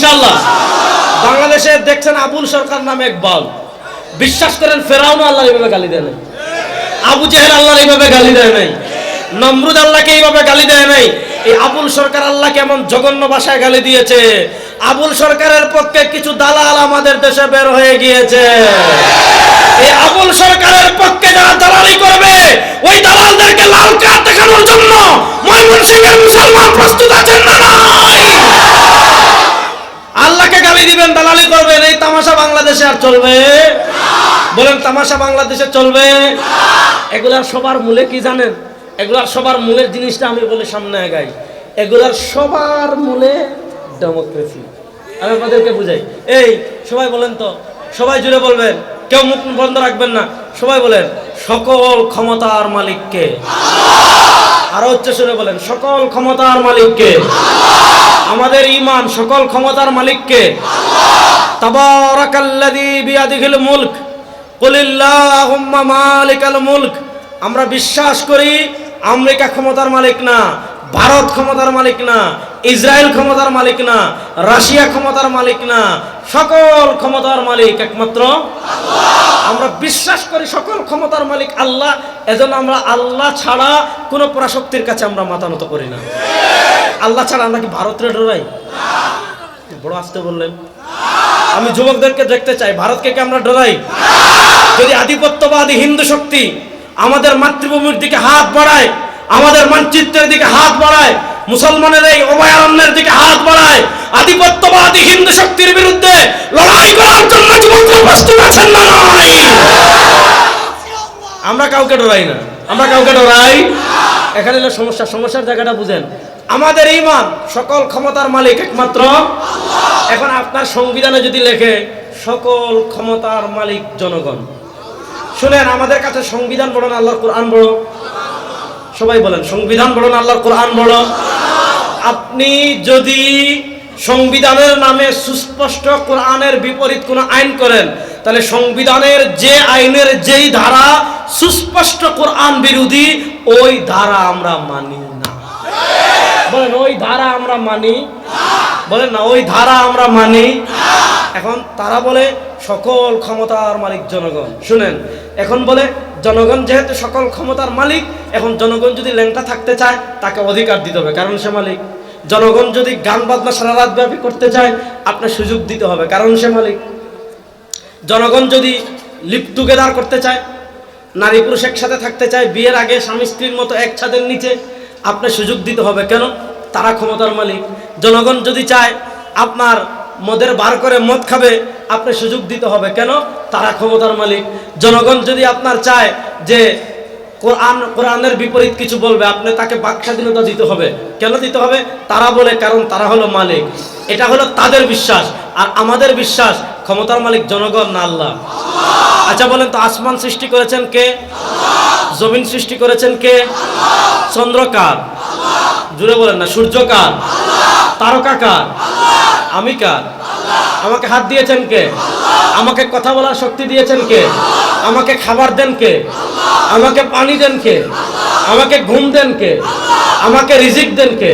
ইনশাল্লাহ বাংলাদেশে দেখছেন আবুল সরকার নামে এক বাল। বিশ্বাস করেন ফেরাউন আল্লাহ এইভাবে গালি দেয় নাই। আবু জেহেল আল্লাহ এইভাবে গালি দেয় নাই। নমরুদ আল্লাহকে এইভাবে গালি দেয় নাই। এই আবুল সরকার আল্লাহকে এমন জঘন্য ভাষায় গালি দিয়েছে। আবুল সরকারের পক্ষে কিছু দালাল আমাদের দেশে বের হয়ে গিয়েছে। এই আবুল সরকারের পক্ষে যারা দালালি করবে, ওই দালালদেরকে লাল কার্ড দেখানোর জন্য ময়মনসিংহের মুসলমান প্রস্তুত আছেন না আল্লাহকে গালি দিবেন, দালালি করবেন, এই তামাশা বাংলাদেশে আর চলবে? বলেন, তামাশা বাংলাদেশে চলবে? এগুলার সবার মূলে কি জানেন? এগুলার সবার মূলের জিনিসটা আমি বলে সামনে আগাই। এগুলার সবার মূলে ডেমোক্রেসি আমি আপনাদেরকে বুঝাই। এই, সবাই বলেন তো, সবাই জুড়ে বলবেন, কেউ মুখ বন্ধ রাখবেন না। সবাই বলেন, সকল ক্ষমতার মালিককে। আরও হচ্ছে শুনে বলেন, সকল ক্ষমতার মালিককে। আমাদের ইমান সকল ক্ষমতার মালিককে। মুলক মুলক। আমরা বিশ্বাস করি, আমেরিকা ক্ষমতার মালিক না, ভারত ক্ষমতার মালিক না, ইসরায়েল ক্ষমতার মালিক না, রাশিয়া ক্ষমতার মালিক না, সকল ক্ষমতার মালিক একমাত্র আমরা বিশ্বাস করি সকল ক্ষমতার মালিক আল্লাহ, এজন্য আমরা আল্লাহ ছাড়া কোনো পরাশক্তির কাছে আমরা মাথা নত করি না। আল্লাহ ছাড়া আমরা কি ভারতের ডরাই? বড় আসতে বললেন। আমি যুবকদেরকে দেখতে চাই, ভারতকে কি আমরা ডরাই? যদি আধিপত্যবাদী হিন্দু শক্তি আমাদের মাতৃভূমির দিকে হাত বাড়ায়, আমাদের মানচিত্রের দিকে হাত বাড়ায় মুসলমানের এই অভয়ারণ্যের দিকে হাত বাড়ায়, আধিপত্যবাদী হিন্দু শক্তির বিরুদ্ধে লড়াই করার জন্য যুবকরা প্রস্তুত আছেন না আমরা কাউকে ডরাই না। আমরা কাউকে ডরাই এখানে হলো সমস্যা, সমস্যার জায়গাটা বুঝেন। আমাদের ইমান, সকল ক্ষমতার মালিক একমাত্র এখন আপনার সংবিধানে যদি লেখে, সকল ক্ষমতার মালিক জনগণ। শুনেন, আমাদের কাছে সংবিধান বড় না, আল্লাহর কোরআন বড়? সবাই বলেন, সংবিধান বড় না, আল্লাহর কোরআন বড়? আপনি যদি সংবিধানের নামে সুস্পষ্ট কোরআনের বিপরীত কোনো আইন করেন, তাহলে সংবিধানের যে আইনের যেই ধারা, সুস্পষ্ট কোরআন বিরোধী, ওই ধারা আমরা মানি। বলেন, ওই ধারা আমরা মানি। বলেন না, ওই ধারা আমরা মানি। এখন তারা বলে, সকল ক্ষমতার মালিক জনগণ। শুনেন, এখন বলে, জনগণ যেহেতু সকল ক্ষমতার মালিক, এখন জনগণ যদি ল্যাংটা থাকতে চায়, তাকে অধিকার দিতে হবে। কারণ সে মালিক। জনগণ যদি গান বাজনা সারা রাত ব্যাপী করতে চায়, আপনার সুযোগ দিতে হবে, কারণ সে মালিক। জনগণ যদি লিপ টুগেদার করতে চায় নারী পুরুষ একসাথে থাকতে চায়, বিয়ের আগে স্বামী স্ত্রীর মতো এক ছাদের নিচে আপনার সুযোগ দিতে হবে। কেন? তারা ক্ষমতার মালিক। জনগণ যদি চায় আপনার মদের বার করে মদ খাবে, আপনি সুযোগ দিতে হবে। কেন? তারা ক্ষমতার মালিক। জনগণ যদি আপনার চায় যে কোরআন, কোরআনের বিপরীত কিছু বলবে, আপনি তাকে বাক স্বাধীনতা দিতে হবে। কেন দিতে হবে? তারা বলে, কারণ তারা হলো মালিক। এটা হলো তাদের বিশ্বাস। আর আমাদের বিশ্বাস, ক্ষমতার মালিক জনগণ না আল্লাহ। আচ্ছা বলেন তো, আসমান সৃষ্টি করেছেন কে? জমিন সৃষ্টি করেছেন কে? চন্দ্র কার জুড়ে বলেন না সূর্য কার তারকা কার আমি কার আমাকে হাত দিয়েছেন কে? আমাকে কথা বলার শক্তি দিয়েছেন কে? আমাকে খাবার দেন কে? আমাকে পানি দেন কে? আমাকে ঘুম দেন কে? আমাকে রিজিক দেন কে?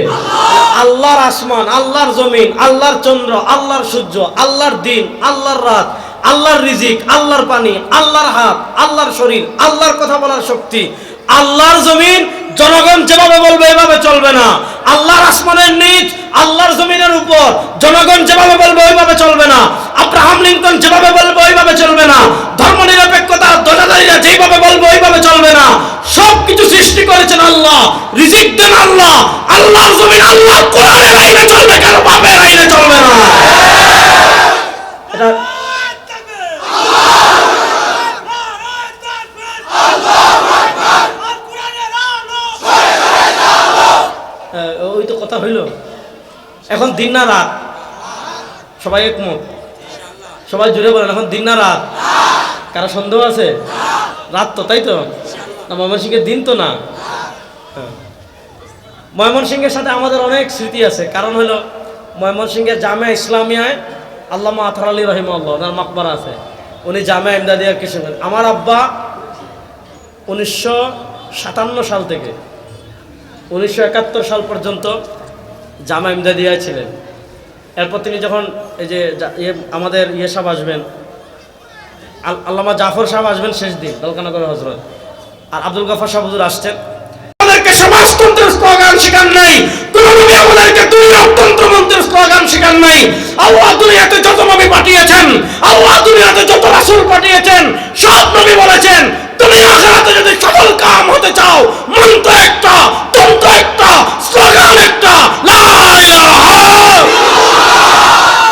আল্লাহর আসমান, আল্লাহর জমিন, আল্লাহর চন্দ্র, আল্লাহর সূর্য, আল্লাহর দিন, আল্লাহর রাত, আল্লাহর রিজিক, আল্লাহর পানি, আল্লাহর হাত, আল্লাহর শরীর, আল্লাহর কথা বলার শক্তি, আল্লাহর জমিন জনগণ যেভাবে বলবে, এভাবে চলবে না। আল্লাহর আসমানের নিচ, আল্লাহর জমিনের উপর। জনগণ যেভাবে বলবে, ওইভাবে চলবে না। আব্রাহাম লিঙ্কন যেভাবে বলবে, ওইভাবে চলবে না। ধর্ম নিরপেক্ষতা দজাদারিরা যেভাবে বলবে, ওইভাবে চলবে না। সব কিছু সৃষ্টি করেছেন আল্লাহ। রিজিক দেন আল্লাহ। আল্লাহর জমিন আল্লাহ কোরআনের আইনে চলবে কেন বাপের আইনে চলবে না। এটা আহ, ওই তো কথা হইল এখন দিন না রাত। সবাই একমত? সবাই জুড়ে বলেন, এখন দিন না রাত। কারও সন্দেহ আছে? রাত তো, তাই তো? না, ময়মনসিংহের দিন তো না? হ্যাঁ। ময়মনসিংহের সাথে আমাদের অনেক স্মৃতি আছে। কারণ হলো, ময়মনসিংহের জামে ইসলামিয়ায় আল্লামা আথর আলী রহিম আল্লাহ ওনার মাকবার আছে। উনি জামে ইমদাদিয়ার কিছু আমার আব্বা উনিশশো সাতান্ন সাল থেকে, উনিশশো একাত্তর সাল পর্যন্ত জামা ইমদাদিয়ায় ছিলেন এরপর তিনি যখন এই যে ইয়ে আমাদের ইয়ে সাহেব আসবেন আল্লামা জাফর সাহেব আসবেন শেষ দিন, দলকানগর হজরত। আর আব্দুল গাফর সাহেব হুজুর আসছেন। আমাদেরকে সমাজতন্ত্রের শেখান নাই কোন স্লোগান শেখান নাই। আল্লাহ দুনিয়াতে যত নবী পাঠিয়েছেন আল্লাহ দুনিয়াতে যত রাসূল পাঠিয়েছেন সব নবী বলেছেন তুমি আখিরাতে যদি সফল কাম হতে চাও মন্ত্র একটা তন্ত্র একটা স্লোগান একটা লা ইলাহা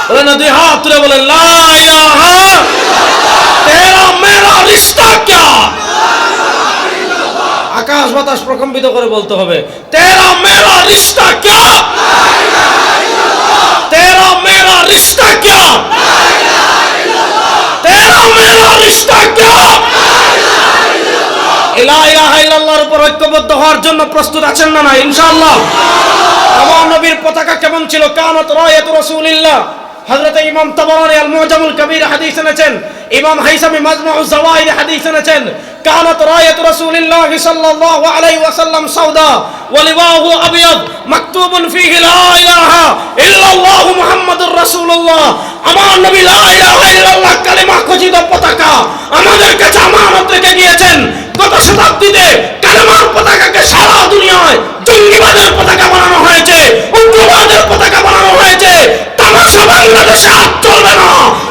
বলেন না দুই হাত তুলে বলেন লা ইলাহা তেরা মেরা রিশতা ক্যা আকাশ বাতাস প্রকম্পিত করে বলতে হবে, তেরা মেরা রিশতা ক্যা? তেরা মেরা রিশতা ক্যা? তেরা মেরা উপর ঐক্যবদ্ধ হওয়ার জন্য প্রস্তুত আছেন না পতাকা কেমন ছিল? ইমাম কবির ইমাম হাইসামি মাজমাউ জাওয়াইদ হাদিস এনেছেন। কানত রায়াত রাসূলিল্লাহ সাল্লাল্লাহু আলাইহি ওয়াসাল্লাম সাউদা ওয়া লিওয়াহু আবিয়াদ মাকতুবুন ফিহি লা ইলাহা ইল্লাল্লাহু মুহাম্মাদুর রাসূলুল্লাহ। আমার নবী লা ইলাহা ইল্লাল্লাহ কালিমা খচিত পতাকা আমাদের কাছে আমানত রেখে গিয়েছেন গত শতাব্দীতে কালেমার পতাকাকে সারা দুনিয়ায় জঙ্গিবাদের পতাকা বানানো হয়েছে, উগ্রবাদের পতাকা বানানো হয়েছে। তামাশা বাংলাদেশে আর চলবে না।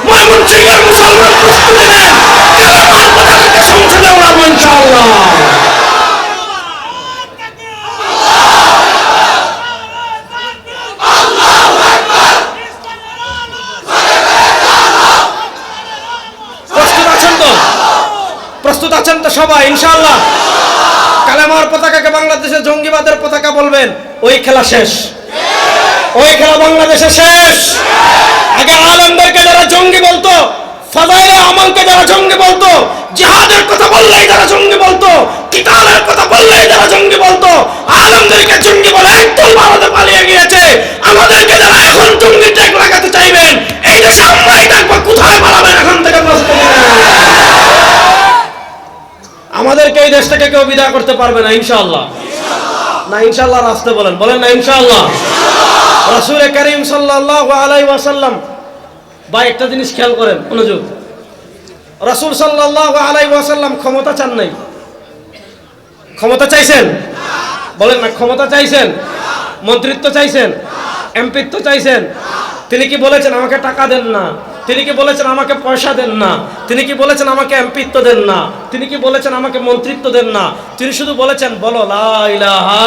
ময়মনসিংহের মুসলমান প্রস্তুতি নেন কালেমার পতাকাকে সংসদে ওড়াবো ইনশাআল্লাহ প্রস্তুত আছেন তো প্রস্তুত আছেন তো সবাই ইনশাআল্লাহ। কালেমার পতাকাকে বাংলাদেশের জঙ্গিবাদের পতাকা বলবেন। ওই খেলা শেষ। ওই খেলা বাংলাদেশে শেষ। আগে আলমদেরকে যারা জঙ্গি বলতো ফাদাইলে আমলকে যারা জঙ্গি বলতো, জিহাদের কথা বললেই যারা জঙ্গি বলতো কিতালের কথা বললেই যারা জঙ্গি বলতো। আলমদেরকে জঙ্গি বলে একদল ভারতে পালিয়ে গিয়েছে। আমাদেরকে যারা এখন জঙ্গি ট্যাগ দেশ থেকে কেউ বিদায় করতে পারবে না, ইনশাআল্লাহ। না, ইনশাআল্লাহ রাস্তে বলেন। বলেন না, ইনশাআল্লাহ। রাসূল করিম সাল্লাল্লাহু আলাইহি ওয়াসাল্লাম, ভাই, একটা জিনিস খেয়াল করেন, মনোযোগ। রাসূল সাল্লাল্লাহু আলাইহি ওয়াসাল্লাম ক্ষমতা চান নাই। ক্ষমতা চাইছেন? বলেন না, ক্ষমতা চাইছেন? মন্ত্রিত্ব চাইছেন? এমপিত্ব চাইছেন? তিনি কি বলেছেন, আমাকে টাকা দেন না? তিনি কি বলেছেন আমাকে পয়সা দেন না? তিনি কি বলেছেন আমাকে এমপিত্ব দেন না? তিনি কি বলেছেন আমাকে মন্ত্রিত্ব দেন না? তিনি শুধু বলেছেন, বলো, লা ইলাহা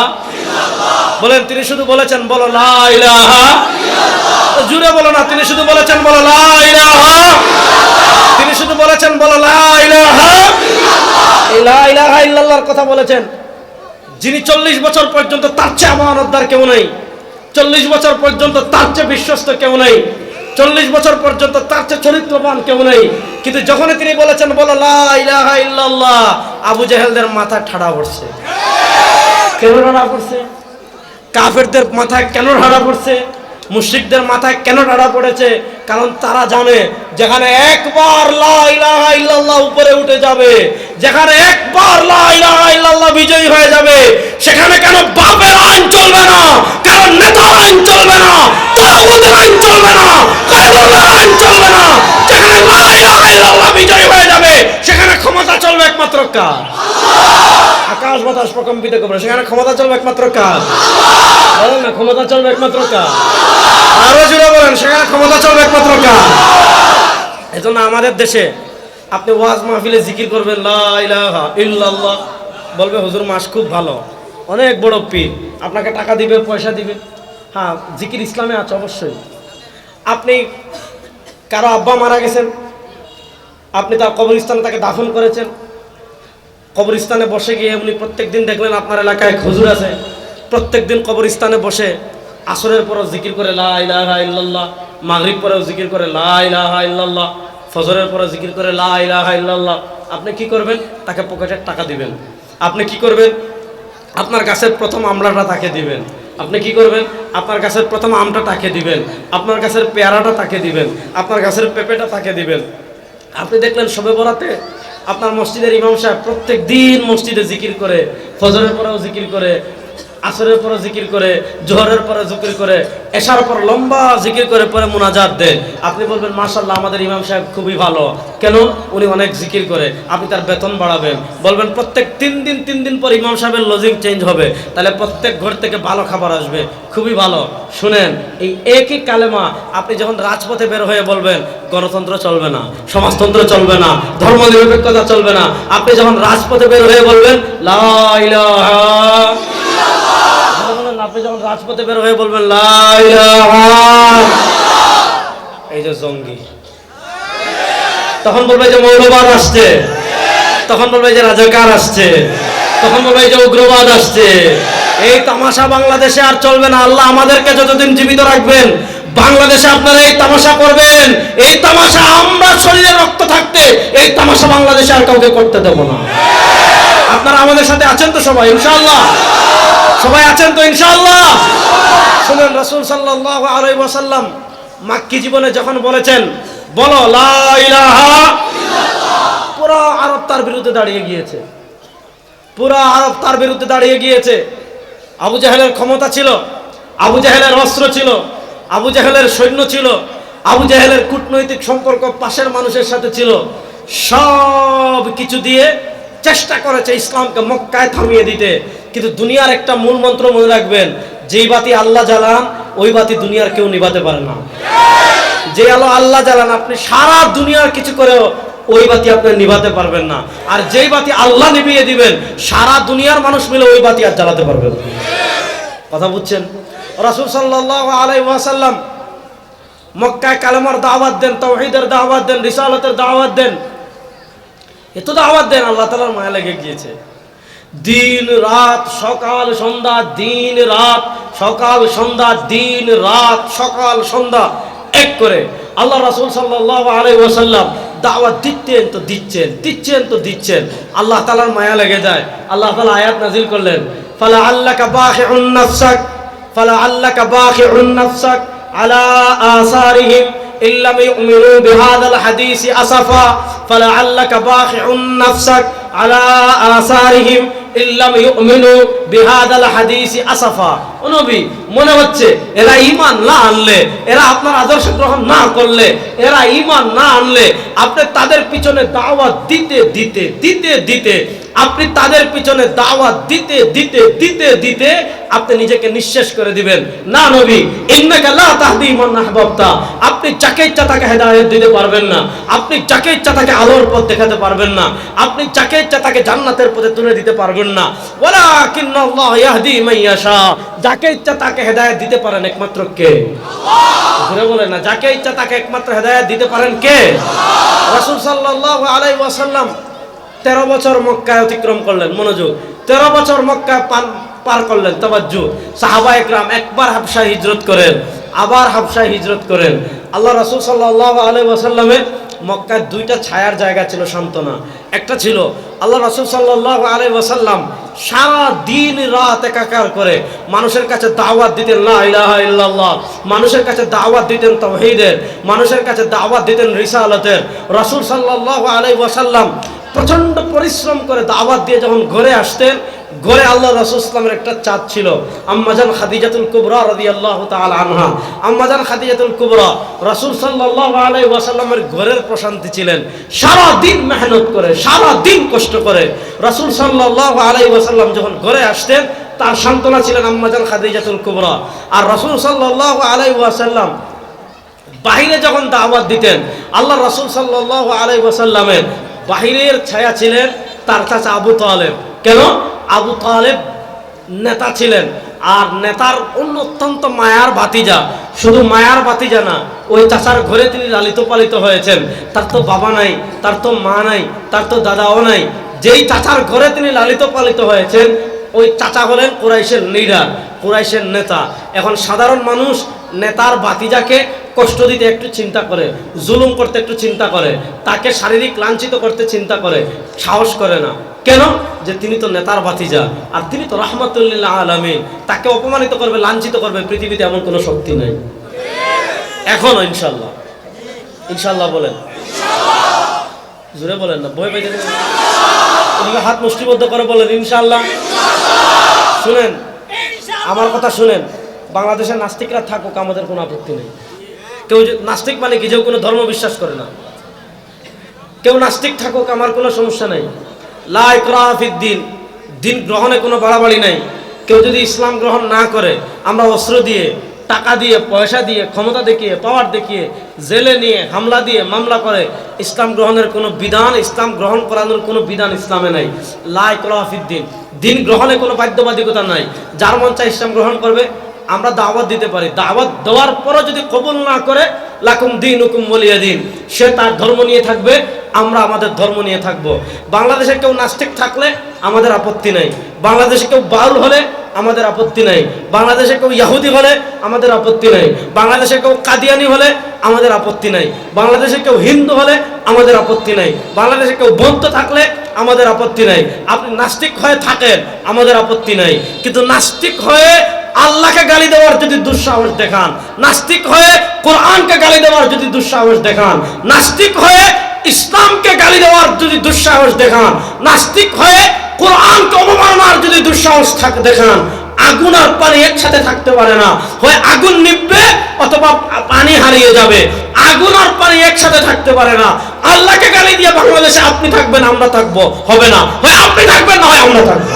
বলেন, তিনি শুধু বলেছেন, বলো, লা ইলাহা জুড়ে বলো না, তিনি শুধু বলেছেন, বলো, লা ইলাহা তিনি শুধু বলেছেন, বলো, লা ইলাহা এই লা ইলাহা ইল্লাল্লাহর কথা বলেছেন। যিনি চল্লিশ বছর পর্যন্ত তার চেয়ে আমানতদার কেউ নেই। চল্লিশ বছর পর্যন্ত তার চেয়ে বিশ্বস্ত কেউ নেই। চল্লিশ বছর পর্যন্ত তার চেয়ে চরিত্রবান কেউ নেই। কিন্তু যখনই তিনি বলেছেন, বলো আবু জেহেলদের মাথা ঠাড়া পড়ছে। কেন ঠাড়া পড়ছে? কাফেরদের মাথায় কেন ঠাড়া পড়ছে? মুশরিকদের মাথায় কেন ঢাড়া পড়েছে? কারণ তারা জানে, যেখানে একবার লা ইলাহা ইল্লাল্লাহ উপরে উঠে যাবে, যেখানে একবার লা ইলাহা ইল্লাল্লাহ বিজয়ী হয়ে যাবে, সেখানে কেন বাপের আইন চলবে না? নেতার আইন চলবে না আইন চলবে না আইন চলবে না যেখানে বিজয়ী হয়ে যাবে সেখানে ক্ষমতা চলবে একমাত্র কার আকাশ বাতাস প্রকম্পিত করবে সেখানে ক্ষমতা চলবে একমাত্র কার বলেন না ক্ষমতা চলবে একমাত্র কার আরও জুড়ে বলেন সেখানে ক্ষমতা চলবে একমাত্র কার এজন্য আমাদের দেশে আপনি ওয়াজ মাহফিলে জিকির করবেন লা ইল্লাল্লাহ বলবে হুজুর মাস খুব ভালো অনেক বড় পীর। আপনাকে টাকা দিবে, পয়সা দিবে। হ্যাঁ জিকির ইসলামে আছে, অবশ্যই। আপনি কারও আব্বা মারা গেছেন, আপনি তার কবরস্থানে তাকে দাফন করেছেন, কবরস্থানে বসে গিয়ে উনি প্রত্যেক দিন দেখলেন আপনার এলাকায় খুজুর আছে প্রত্যেক দিন কবরস্থানে বসে আসরের পরও জিকির করে, লা ইলাহা ইল্লাল্লাহ মাগরিব পরেও জিকির করে, লা ইলাহা ইল্লাল্লাহ ফজরের পরে জিকির করে, লা ইলাহা ইল্লাল্লাহ আপনি কি করবেন? তাকে পকেটের টাকা দিবেন। আপনি কি করবেন? আপনার গাছের প্রথম আমলাটা তাকে দিবেন। আপনি কি করবেন? আপনার গাছের প্রথম আমটা তাকে দিবেন। আপনার গাছের পেয়ারাটা তাকে দিবেন। আপনার গাছের পেঁপেটা তাকে দিবেন। আপনি দেখলেন সবে বরাতে আপনার মসজিদের ইমাম সাহেব প্রত্যেক দিন মসজিদে জিকির করে, ফজরের পরেও জিকির করে আসরের পরে জিকির করে জোহরের পরে জিকির করে এশার পর লম্বা জিকির করে পরে মোনাজাত দেয়। আপনি বলবেন মাশাল্লাহ আমাদের ইমাম সাহেব খুবই ভালো। কেন? উনি অনেক জিকির করে আপনি তার বেতন বাড়াবেন। বলবেন প্রত্যেক তিন দিন তিন দিন পর ইমাম সাহেবের লজিং চেঞ্জ হবে। তাহলে প্রত্যেক ঘর থেকে ভালো খাবার আসবে। খুবই ভালো। শুনেন এই একই কালেমা আপনি যখন রাজপথে বের হয়ে বলবেন গণতন্ত্র চলবে না সমাজতন্ত্র চলবে না ধর্ম নিরপেক্ষতা চলবে না। আপনি যখন রাজপথে বের হয়ে বলবেন লা ইলাহা বলেন, আপনি যখন রাজপথে বের হয়ে বলবেন এই যে জঙ্গি। তখন বলবে যে মৌলবাদ আসছে। তখন বলবে যে রাজাকার আসছে। তখন বলবে যে উগ্রবাদ আসছে। এই তামাশা বাংলাদেশে আর চলবে না। আল্লাহ আমাদেরকে যতদিন জীবিত রাখবেন, বাংলাদেশে আপনারা এই তামাশা করবেন। এই তামাশা আমরা শরীরে রক্ত থাকতে, এই তামাশা বাংলাদেশে আর কাউকে করতে দেব না। আপনারা আমাদের সাথে আছেন তো সবাই, ইনশাআল্লাহ? সবাই আছেন তো ইনশাআল্লাহ? শুনেন, রাসূল সাল্লাল্লাহু আলাইহি ওয়াসাল্লাম মাক্কি জীবনে যখন বলেছেন, বলো পুরো আরব তার বিরুদ্ধে দাঁড়িয়ে গিয়েছে। পুরো আরব তার বিরুদ্ধে দাঁড়িয়ে গিয়েছে। আবু জাহেলের ক্ষমতা ছিল, আবু জাহেলের অস্ত্র ছিল, আবু জাহেলের সৈন্য ছিল, আবু জাহেলের কূটনৈতিক সম্পর্ক পাশের মানুষের সাথে ছিল। সব কিছু দিয়ে চেষ্টা করেছে ইসলামকে মক্কায় থামিয়ে দিতে। কিন্তু দুনিয়ার একটা মূল মন্ত্র মনে রাখবেন, যেই বাতি আল্লাহ জ্বালান, ওই বাতি দুনিয়ার কেউ নিভাতে পারে না। যে আলো আল্লাহ জ্বালান, আপনি সারা দুনিয়ার কিছু করেও ওই বাতি আপনি নিভাতে পারবেন না। আর যেই বাতি আল্লাহ নিভিয়ে দিবেন, সারা দুনিয়ার মানুষ মিলে ওই বাতি আর জ্বালাতে পারবেন। কথা বুঝছেন? রাসূল সাল্লাল্লাহু আলাইহি ওয়াসাল্লাম মক্কায় কালেমার দাওয়াত দেন, তাওহীদের দাওয়াত দেন, রিসালাতের দাওয়াত দেন। এত দাওয়াত দেন, আল্লাহ তালার মায়া লেগে গিয়েছে। দিন রাত সকাল সন্ধ্যা, দিন রাত সকাল সন্ধ্যা, দিন রাত সকাল সন্ধ্যা। এক করে আল্লাহ রাসূল সাল্লাল্লাহু আলাইহি ওয়াসাল্লাম দাওয়াত দিচ্ছেন তো দিচ্ছেন দিচ্ছেন তো দিচ্ছেন। আল্লাহ তাআলার মায়া লেগে যায়। আল্লাহ তাআলা আয়াত নাজিল করলেন ফালা আল্লাকা বাখিউন নাফসাক ফালা আল্লাকা বাখিউন নাফসাক আলা আসারিহিম। ইল্লাম ইউমিনু বিহাদাল হাদিসি আসাফা ফালাআল্লাকা বাখিউন নাফসাক আলা আসারিহিম ইল্লাম ইউমিনু বিহাদাল হাদিসি আসাফা ও নবী, মনে হচ্ছে এরা ঈমান না আনলে, এরা আপনার আদর্শ গ্রহণ না করলে, এরা ঈমান না আনলে আপনি তাদের পিছনে দাওয়াত দিতে দিতে দিতে দিতে আপনি তাদের পিছনে দাওয়াত দিতে দিতে দিতে দিতে আপনি নিজেকে নিঃশেষ করে দিবেন। না নবী আপনি যাকে ইচ্ছা তাকে হেদায়েত দিতে পারবেন না। আপনি যাকে ইচ্ছা তাকে আলোর পথ দেখাতে পারবেন না। আপনি যাকে ইচ্ছা তাকে জান্নাতের পথে তুলে দিতে পারবেন না। যাকে ইচ্ছা তাকে হেদায়েত দিতে পারেন একমাত্র কে? ঘুরে বলে না, যাকে ইচ্ছা তাকে একমাত্র হেদায়েত দিতে পারেন কে? রাসূল সাল্লাল্লাহু আলাইহি ওয়াসাল্লাম তেরো বছর মক্কায় অতিক্রম করলেন, মনোযোগ। তেরো বছর মক্কায় পান- পার করলেন, তবাজ্জু। সাহাবা একরাম একবার হাবসায় হিজরত করেন, আবার হাবসায় হিজরত করেন। আল্লাহ রাসূল সাল্লাল্লাহু আলাইহি ওয়াসাল্লামের মক্কায় দুইটা ছায়ার জায়গা ছিল সান্ত্বনা। একটা ছিল আল্লাহ রাসূল সাল্লাহ আলাইহি ওয়াসাল্লাম সারা দিন রাত একাকার করে মানুষের কাছে দাওয়াত দিতেন ইল্লাল্লাহ। মানুষের কাছে দাওয়াত দিতেন তাওহীদের, মানুষের কাছে দাওয়াত দিতেন রিসালাতের। রাসূল সাল্লাল্লাহু আলাইহি ওয়াসাল্লাম প্রচণ্ড পরিশ্রম করে দাওয়াত দিয়ে যখন ঘরে আসতেন, ঘরে আল্লাহ রাসূল ইসলামের একটা চাঁদ ছিল। আম্মাজান খাদিজাতুল কুবরা রাদিয়াল্লাহু তাআলা আনহা। আম্মাজান খাদিজাতুল কুবরা রাসূল সাল্লাল্লাহু আলাই ওয়াসাল্লামের ঘরের প্রশান্তি ছিলেন। সারা দিন মেহনত করে সারা দিন কষ্ট করে। রাসূল সাল্লাল্লাহু আলাই ওয়াসাল্লাম যখন ঘরে আসতেন, তার সান্ত্বনা ছিলেন আম্মাজান খাদিজাতুল কুবরা। আর রাসূল সাল্লাল্লাহু আলাই ওয়াসাল্লাম বাহিরে যখন দাওয়াত দিতেন, আল্লাহ রাসূল সাল্লাহ আলাই ওয়াসাল্লামের বাহিরের ছায়া ছিলেন, তার চাচা আবু তালেব। কেন? আবু তালেব নেতা ছিলেন, আর নেতার অন্য অত্যন্ত মায়ার ভাতিজা। শুধু মায়ার ভাতিজা না, ওই চাচার ঘরে তিনি লালিত পালিত হয়েছেন। তার তো বাবা নাই, তার তো মা নাই, তার তো দাদাও নাই। যেই চাচার ঘরে তিনি লালিত পালিত হয়েছেন ওই চাচা হলেন কুরাইশের লিডার কুরাইশের নেতা। এখন সাধারণ মানুষ নেতার বাতিজাকে কষ্ট দিতে একটু চিন্তা করে, জুলুম করতে একটু চিন্তা করে, তাকে শারীরিক লাঞ্ছিত করতে চিন্তা করে, সাহস করে না। কেন? যে তিনি তো নেতার বাতিজা আর তিনি তো রহমতুল্লাহ আলমিন। তাকে অপমানিত করবে, লাঞ্ছিত করবে, পৃথিবীতে এমন কোনো শক্তি নাই। এখনও ইনশাল্লাহ। ইনশাল্লাহ বলেন। জোরে বলেন না, ভয় পাইতে হাত মুষ্টিবদ্ধ করে বলেন, ইনশাল্লাহ। শুনেন আমার কথা শুনেন বাংলাদেশের নাস্তিকরা থাকুক আমাদের কোনো আপত্তি নেই। কেউ নাস্তিক মানে কি? যে কোনো ধর্ম বিশ্বাস করে না। কেউ নাস্তিক থাকুক আমার কোনো সমস্যা নেই। দিন। দিন গ্রহণে কোনো বাড়াবাড়ি নাই। কেউ যদি ইসলাম গ্রহণ না করে আমরা অস্ত্র দিয়ে টাকা দিয়ে, পয়সা দিয়ে, ক্ষমতা দেখিয়ে পাওয়ার দেখিয়ে, জেলে নিয়ে, হামলা দিয়ে, মামলা করে, ইসলাম গ্রহণের কোনো বিধান, ইসলাম গ্রহণ করানোর কোনো বিধান ইসলামে নাই। লাই কলাফিদ্দিন দিন গ্রহণে কোনো বাধ্যবাধিকতা নাই। যার মন চায় ইসলাম গ্রহণ করবে, আমরা দাওয়াত দিতে পারি। দাওয়াত দেওয়ার পরও যদি কবুল না করে লাকুম দিন হুকুম বলিয়া দিন। সে তার ধর্ম নিয়ে থাকবে, আমরা আমাদের ধর্ম নিয়ে থাকব। বাংলাদেশে কেউ নাস্তিক থাকলে আমাদের আপত্তি নাই। বাংলাদেশে কেউ বাউল হলে আমাদের আপত্তি নাই। বাংলাদেশে কেউ ইয়াহুদি হলে আমাদের আপত্তি নাই। বাংলাদেশে কেউ কাদিয়ানি হলে আমাদের আপত্তি নাই। বাংলাদেশে কেউ হিন্দু হলে আমাদের আপত্তি নাই। বাংলাদেশে কেউ বৌদ্ধ থাকলে আমাদের আপত্তি নাই। আপনি নাস্তিক হয়ে থাকেন, আমাদের আপত্তি নাই। কিন্তু নাস্তিক হয়ে আল্লাহকে গালি দেওয়ার যদি দুঃসাহস দেখান, নাস্তিক হয়ে কোরআনকে গালি দেওয়ার যদি দুঃসাহস দেখান, নাস্তিক হয়ে ইসলামকে গালি দেওয়ার যদি দুঃসাহস দেখান, নাস্তিক হয়ে কোরআনকে অবমাননার যদি দুঃসাহস থাক- দেখান, আগুন আর পানি একসাথে থাকতে পারে না। হয় আগুন নিববে অথবা পানি হারিয়ে যাবে। আগুন আর পানি একসাথে থাকতে পারে না। আল্লাহকে গালি দিয়ে বাংলাদেশে আপনি থাকবেন, আমরা থাকব, হবে না। হয় আপনি থাকবেন, না হয় আমরা থাকব।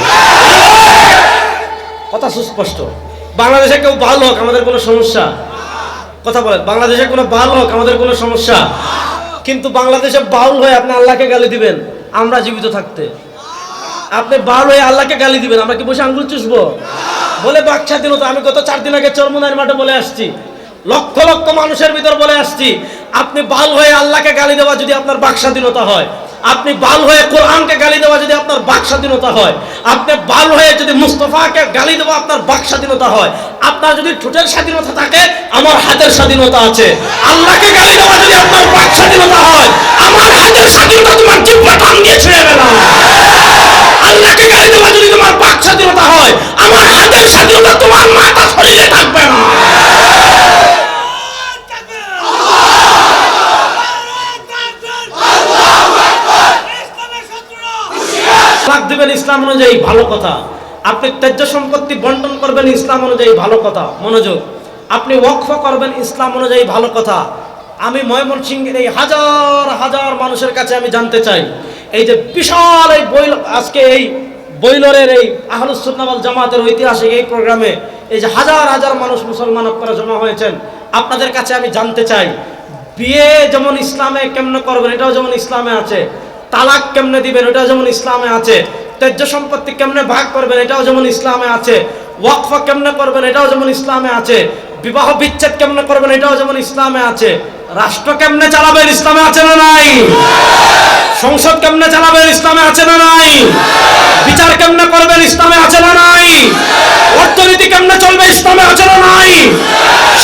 কথা সুস্পষ্ট। বাংলাদেশে কেউ ভালো হোক, আমাদের কোনো সমস্যা। কথা বলেন, বাংলাদেশে কোনো বাল হোক, আমাদের কোনো সমস্যা। কিন্তু বাংলাদেশে বাউল হয়ে আপনি আল্লাহকে গালি দিবেন, আমরা জীবিত থাকতে। আপনি বাউল হয়ে আল্লাহকে গালি দিবেন, আমরা কি বসে আঙ্গুল চুষবো? বলে বাক স্বাধীনতা আমি গত চার দিন আগে চরমনার মাঠে বলে আসছি। লক্ষ লক্ষ মানুষের ভিতর বলে আসছি, আপনি বাল হয়ে আল্লাহকে গালি দেওয়া যদি আপনার বাক স্বাধীনতা হয় আপনি বাল হয়ে কোরআনকে গালি দেওয়া যদি আপনার বাক স্বাধীনতা হয়, আপনি বাল হয়ে যদি মুস্তফাকে গালি দেওয়া আপনার বাক স্বাধীনতা হয়, আপনার যদি ঠোঁটের স্বাধীনতা থাকে, আমার হাতের স্বাধীনতা আছে। আল্লাহকে গালি দেওয়া যদি আপনার বাক স্বাধীনতা হয়, আমার হাতের স্বাধীনতা তোমার জিব্বা টান দিয়ে ছেড়ে না আল্লাহকে গালি দেওয়া যদি তোমার বাক স্বাধীনতা হয় আমার হাতের স্বাধীনতা তোমার মাথা শরীরে থাকবে না তালাক দিবেন ইসলাম অনুযায়ী ভালো কথা। আপনি ত্যায্য সম্পত্তি বন্টন করবেন ইসলাম অনুযায়ী ভালো কথা, মনোযোগ। আপনি ওয়াকফ করবেন ইসলাম অনুযায়ী ভালো কথা। আমি ময়মনসিংহের এই হাজার হাজার মানুষের কাছে আমি জানতে চাই, এই যে বিশাল এই বই আজকে এই বৈলরের এই আহলুসুন্নাওয়াল জামাতের ঐতিহাসিক এই প্রোগ্রামে এই যে হাজার হাজার মানুষ মুসলমান আপনারা জমা হয়েছেন, আপনাদের কাছে আমি জানতে চাই, বিয়ে যেমন ইসলামে কেমনে করবেন, এটাও যেমন ইসলামে আছে, তালাক কেমনে দিবেন, এটাও যেমন ইসলামে আছে ত্যায্য সম্পত্তি কেমনে ভাগ করবেন? এটাও যেমন ইসলামে আছে। ওয়াকফা কেমনে করবেন? এটাও যেমন ইসলামে আছে। বিবাহ বিচ্ছেদ কেমনে করবেন? এটাও যেমন ইসলামে আছে। রাষ্ট্র কেমনে চালাবেন? ইসলামে আছে না নাই? সংসদ কেমনে চালাবেন? ইসলামে আছে না নাই? বিচার কেমনে করবেন? ইসলামে আছে না নাই? অর্থনীতি কেমনে চলবে? ইসলামে আছে না নাই?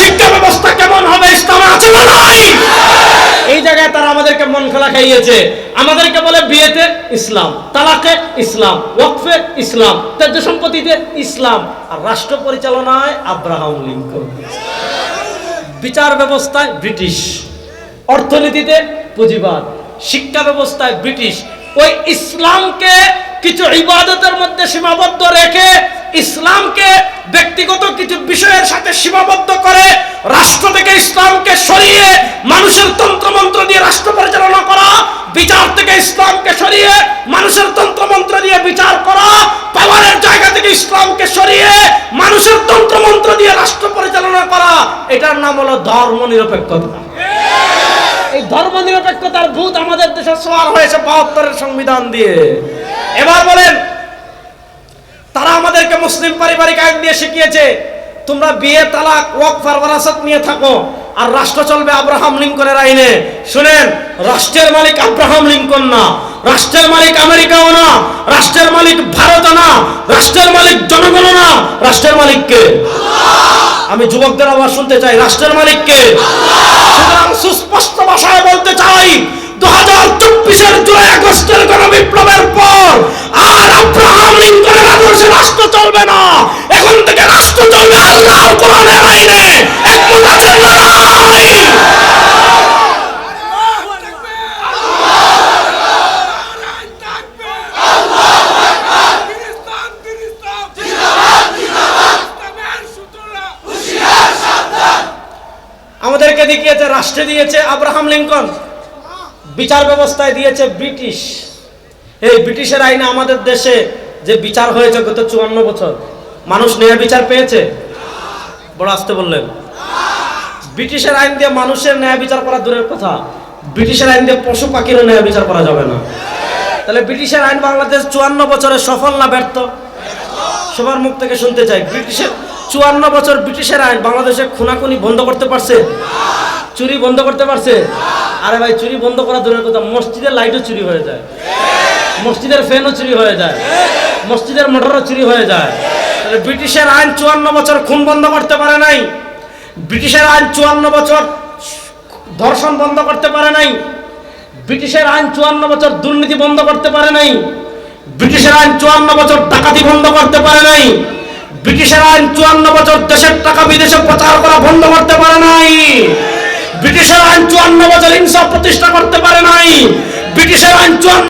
শিক্ষা ব্যবস্থা কেমন হবে? ইসলামে আছে না নাই? এই জায়গায় তারা আমাদেরকে মন খোলা খাইয়েছে। আমাদেরকে বলে বিয়েতে ইসলাম, তালাকে ইসলাম, ওয়াকফে ইসলাম ত্যায্য সম্পত্তিতে ইসলাম। আর রাষ্ট্র পরিচালনায় আব্রাহাম লিঙ্কন। বিচার ব্যবস্থায় ব্রিটিশ। অর্থনীতিতে পুঁজিবাদ। শিক্ষা ব্যবস্থায় ব্রিটিশ। ওই ইসলামকে কিছু ইবাদতের মধ্যে সীমাবদ্ধ রেখে ইসলামকে ব্যক্তিগত কিছু বিষয়ের সাথে সীমাবদ্ধ করে রাষ্ট্র থেকে ইসলামকে সরিয়ে মানুষের তন্ত্রমন্ত্র দিয়ে রাষ্ট্র পরিচালনা করা, বিচার থেকে ইসলামকে সরিয়ে মানুষের তন্ত্রমন্ত্র দিয়ে বিচার করা, পাওয়ারের জায়গা থেকে ইসলামকে সরিয়ে মানুষের তন্ত্রমন্ত্র দিয়ে রাষ্ট্র পরিচালনা করা, এটার নাম হলো ধর্ম নিরপেক্ষতা এই ধর্ম নিরপেক্ষতার ভূত আমাদের দেশে সোয়ার হয়েছে বাহাত্তরের সংবিধান দিয়ে। এবার বলেন, তারা আমাদেরকে মুসলিম পারিবারিক আইন দিয়ে শিখিয়েছে, তোমরা বিয়ে, তালাক ওয়াকফার ওয়ারাসাত নিয়ে থাকো, আর রাষ্ট্র চলবে আব্রাহাম লিঙ্কনের আইনে। শুনেন, রাষ্ট্রের মালিক আব্রাহাম লিঙ্কন না, রাষ্ট্রের মালিক আমেরিকাও না, রাষ্ট্রের মালিক ভারত না, রাষ্ট্রের মালিক জনগণ না, রাষ্ট্রের মালিককে আমি যুবকদের আবার শুনতে চাই, রাষ্ট্রের মালিককে সুতরাং সুস্পষ্ট ভাষায় বলতে চাই দু হাজার চব্বিশের জুলাই আগস্টের গণবিপ্লবের পর আর আব্রাহাম লিঙ্কনের আদর্শে রাষ্ট্র চলবে না। এখন থেকে রাষ্ট্র চলবে আল্লাহর আমাদেরকে দেখিয়েছে, রাষ্ট্রে দিয়েছে আব্রাহাম লিঙ্কন। বিচার ব্যবস্থায় দিয়েছে ব্রিটিশ। এই ব্রিটিশের আইনে আমাদের দেশে যে বিচার হয়েছে গত চুয়ান্ন বছর, মানুষ ন্যায় বিচার পেয়েছে? বড় আসতে বললেন। ব্রিটিশের আইন দিয়ে মানুষের ন্যায় বিচার করা দূরের কথা। ব্রিটিশের আইন দিয়ে পশু পাখিরও ন্যায় বিচার করা যাবে না। তাহলে ব্রিটিশের আইন বাংলাদেশ চুয়ান্ন বছরে সফল না ব্যর্থ? সবার মুখ থেকে শুনতে চাই। ব্রিটিশের চুয়ান্ন বছর ব্রিটিশের আইন বাংলাদেশে খুনাখুনি বন্ধ করতে পারছে? চুরি বন্ধ করতে পারছে? আরে ভাই, চুরি বন্ধ করা দূরের কথা, মসজিদের লাইটও চুরি হয়ে যায়। মসজিদের ফ্যানও চুরি হয়ে যায়। মসজিদের মোটরও চুরি হয়ে যায়। তাহলে ব্রিটিশের আইন চুয়ান্ন বছর খুন বন্ধ করতে পারে নাই। ব্রিটিশের আইন চুয়ান্ন বছর ধর্ষণ বন্ধ করতে পারে নাই। ব্রিটিশের আইন চুয়ান্ন বছর দুর্নীতি বন্ধ করতে পারে নাই। ব্রিটিশের আইন চুয়ান্ন বছর ডাকাতি বন্ধ করতে পারে নাই। ব্রিটিশের আইন চুয়ান্ন বছর দেশের টাকা বিদেশে প্রচার করা বন্ধ করতে পারে নাই। ব্রিটিশের আইন চুয়ান্ন বছর হিংসা প্রতিষ্ঠা করতে পারে নাই। ব্রিটিশের আইন চুয়ান্ন